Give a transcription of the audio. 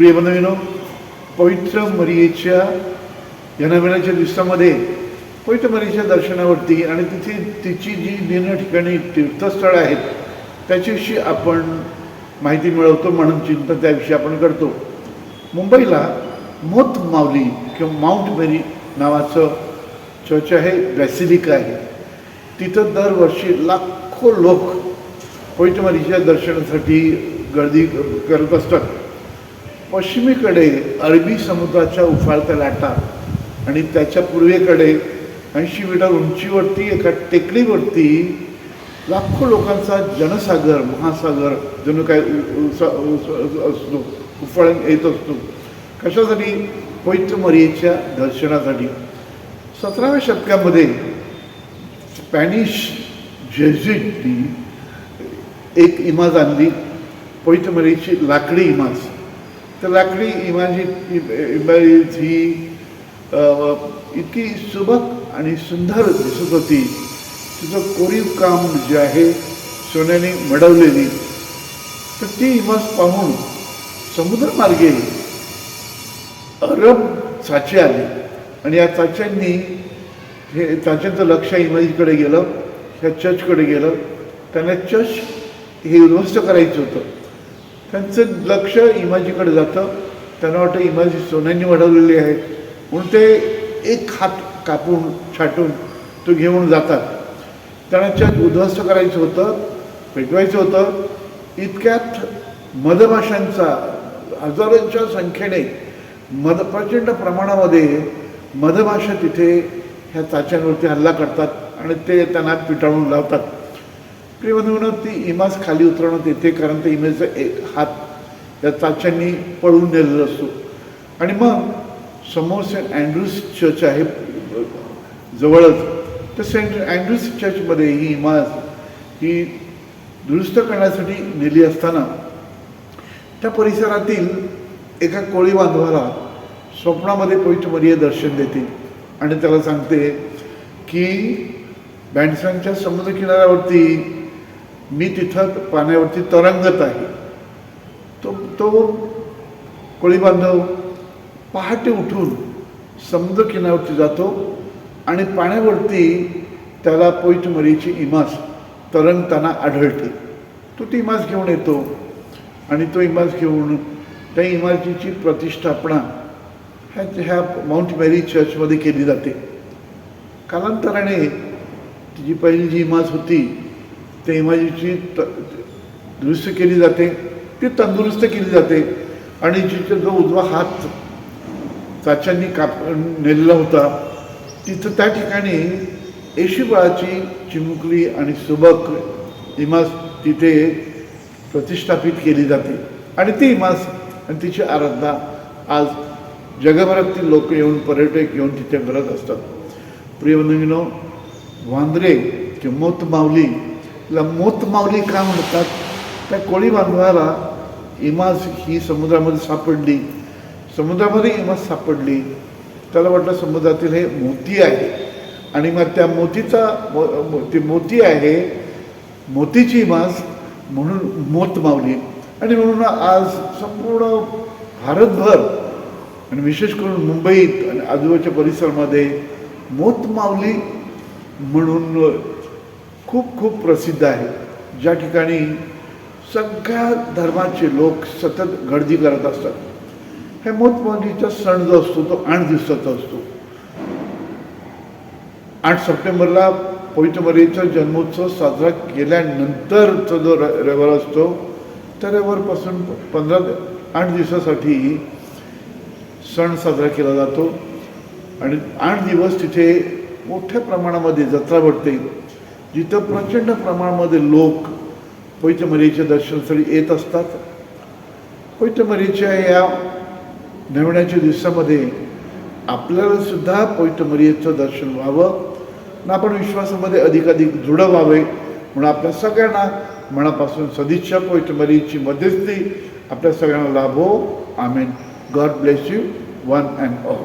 प्रिय बंधविनो पवित्र मरियेच्या या दिवसामध्ये पवित्र मरियेच्या दर्शनावरती आणि तिथे तिची जी भिन्न ठिकाणी तीर्थस्थळं आहेत त्याच्याविषयी आपण माहिती मिळवतो म्हणून चिंतन त्याविषयी आपण करतो. मुंबईला मोत माऊली किंवा माउंट मेरी नावाचं चर्च आहे बॅसिलिका आहे. तिथं दरवर्षी लाखो लोक पवित्र मरीच्या दर्शनासाठी गर्दी करत असतात. पश्चिमेकडे अरबी समुद्राच्या उफाळत्या लाटा आणि त्याच्या पूर्वेकडे ऐंशी मीटर उंचीवरती एका टेकडीवरती लाखो लोकांचा जनसागर महासागर जणू काय असतो उफाळ येत असतो कशासाठी? पवित्र मरियेच्या दर्शनासाठी. सतराव्या शतकामध्ये स्पॅनिश जेझिटनी एक इमाज आणली पवित्र मरियेची लाकडी इमाज. तर लाकडी इमाजी इमाज ही इतकी सुबक आणि सुंदर दिसत होती. तिचं कोरीव काम जे आहे सोन्याने मडवलेली तर ती इमाज पाहून समुद्रमार्गे अरब चाचे आले. आणि या चाच्यांनी हे चाच्यांचं लक्ष इमाजीकडे गेलं ह्या चर्चकडे गेलं. त्यांना चर्च हे उद्ध्वस्त करायचं होतं. त्यांचं लक्ष इमाजीकडे जातं. त्यांना वाटतं इमाजी सोन्यांनी वाढवलेली आहे. म्हणून ते एक हात कापून छाटून तो घेऊन जातात. त्यांना उद्ध्वस्त करायचं होतं पेटवायचं होतं. इतक्यात मधमाशांचा हजारोंच्या संख्येने मद प्रचंड प्रमाणामध्ये मधमाशा तिथे ह्या चाच्यांवरती हल्ला करतात आणि ते त्यांना पिटाळून लावतात. प्रिय म्हणून ती इमाज खाली उतरवणं येते कारण त्या इमेजचा एक हात या चाच्यांनी पळून नेलेला असतो. आणि मग समोर सेंट अँड्रूज चर्च आहे जवळच. तर सेंट अँड्रूज चर्चमध्ये ही इमाज ही दुरुस्त करण्यासाठी नेली असताना त्या परिसरातील एका कोळी बांधवाला स्वप्नामध्ये पवित्र दर्शन देते आणि त्याला सांगते की बँडसनच्या समुद्रकिनाऱ्यावरती मी तिथं पाण्यावरती तरंगत आहे. तो तो कोळी बांधव पहाटे उठून समुद्र किनाऱ्यावरती जातो आणि पाण्यावरती त्याला पोईटमरीची इमास तरंगताना आढळते. तो ती इमास घेऊन येतो आणि तो इमाज घेऊन त्या इमारतीची प्रतिष्ठापना ह्या ह्या माउंट मेरी चर्चमध्ये केली जाते. कालांतराने जी पहिली जी इमाज होती त्या इमाजीची त दुरुस्त केली जाते ती तंदुरुस्त केली जाते. आणि जिथे जो उजवा हात चाच्यांनी काप नेलेला होता तिथं त्या ठिकाणी येशुबाळाची चिमुकली आणि सुबक इमास तिथे प्रतिष्ठापित केली जाते. आणि ती इमास आणि तिची आराधना आज जगभरातील लोक येऊन पर्यटक येऊन तिथे करत असतात. प्रिय वांद्रे किंमत माऊली तिला मोतमावली का म्हणतात त्या कोळी बांधवाला इमाज ही समुद्रामध्ये सापडली. समुद्रामध्ये इमाज सापडली. त्याला वाटलं समुद्रातील हे मोती आहे. आणि मग त्या मोतीचा मो- ती मोती आहे मोतीची इमाज म्हणून मोत मावली. आणि म्हणून आज संपूर्ण भारतभर आणि विशेष करून मुंबईत आणि आजूबाजूच्या परिसरामध्ये मोत मावली म्हणून खूप खूप प्रसिद्ध आहे. ज्या ठिकाणी सगळ्या धर्माचे लोक सतत गर्दी करत असतात. हे मोठमोठीचा सण जो असतो तो आठ दिवसाचा असतो. आठ सप्टेंबरला पवित्रमरीचा जन्मोत्सव साजरा केल्यानंतरचा जो र रविवार असतो त्या रविवारपासून पंधरा आठ दिवसासाठी सण साजरा केला जातो. आणि आठ दिवस तिथे मोठ्या प्रमाणामध्ये जत्रा भरते. जिथं प्रचंड प्रमाणामध्ये लोक पैठमरीच्या मरीच्या दर्शनासाठी येत असतात. पैठमरीच्या या नेवण्याच्या दिवसामध्ये आपल्याला सुद्धा पैठमरीचं दर्शन व्हावं आणि आपण विश्वासामध्ये अधिकाधिक दृढ व्हावे म्हणून आपल्या सगळ्यांना मनापासून सदिच्छा पैठमरीची मध्यस्थी. आपल्या सगळ्यांना लाभो. I mean God bless you one and all